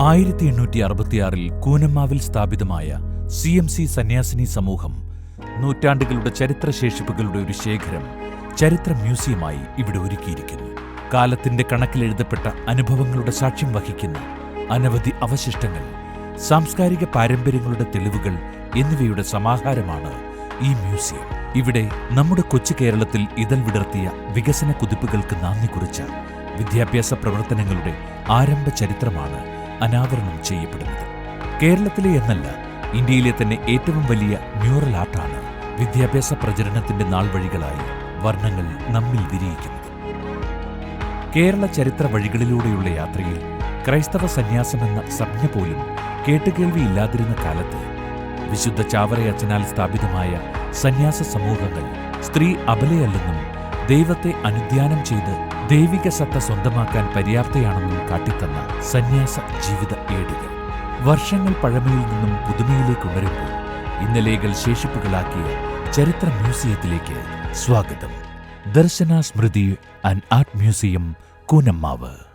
ആയിരത്തി എണ്ണൂറ്റി അറുപത്തിയാറിൽ കൂനമ്മാവിൽ സ്ഥാപിതമായ സി എം സി സന്യാസിനി സമൂഹം നൂറ്റാണ്ടുകളുടെ ചരിത്രശേഷിപ്പുകളുടെ ഒരു ശേഖരം ചരിത്ര മ്യൂസിയമായി ഇവിടെ ഒരുക്കിയിരിക്കുന്നു. കാലത്തിന്റെ കണക്കിലെഴുതപ്പെട്ട അനുഭവങ്ങളുടെ സാക്ഷ്യം വഹിക്കുന്ന അനവധി അവശിഷ്ടങ്ങൾ സാംസ്കാരിക പാരമ്പര്യങ്ങളുടെ തെളിവുകൾ എന്നിവയുടെ സമാഹാരമാണ് ഈ മ്യൂസിയം. ഇവിടെ നമ്മുടെ കൊച്ചു കേരളത്തിൽ ഇതൽ വിടർത്തിയ വികസന കുതിപ്പുകൾക്ക് നാന്ദി കുറിച്ച വിദ്യാഭ്യാസ പ്രവർത്തനങ്ങളുടെ ആരംഭ ചരിത്രമാണ് അനാവരണം ചെയ്യപ്പെടുന്നത്. കേരളത്തിലെ എന്നല്ല ഇന്ത്യയിലെ തന്നെ ഏറ്റവും വലിയ മ്യൂറൽ ആർട്ടാണ് വിദ്യാഭ്യാസ പ്രചരണത്തിന്റെ നാൾവഴികളായി വർണങ്ങൾ നമ്മിൽ വിരിയിക്കുന്നത്. കേരള ചരിത്ര വഴികളിലൂടെയുള്ള യാത്രയിൽ ക്രൈസ്തവ സന്യാസമെന്ന സംജ്ഞ പോലും കേട്ടുകേൾവിയില്ലാതിരുന്ന കാലത്ത് വിശുദ്ധ ചാവറയച്ചനാൽ സ്ഥാപിതമായ സന്യാസ സമൂഹങ്ങൾ സ്ത്രീ അബലയല്ലെന്നും ദൈവത്തെ അനുധ്യാനം ചെയ്ത് ദൈവിക സത്ത സ്വന്തമാക്കാൻ പര്യാപ്തയാണെന്നും കാട്ടിത്തന്ന സന്യാസ ജീവിത ഏടുകൾ. വർഷങ്ങൾ പഴമയിൽ നിന്നും പുതുമയിലേക്ക് ഉണരുമ്പോൾ ഇന്നലെകൾ ശേഷിപ്പുകളാക്കിയ ചരിത്ര മ്യൂസിയത്തിലേക്ക് സ്വാഗതം. Darshana Smriti and art museum Koonammavu.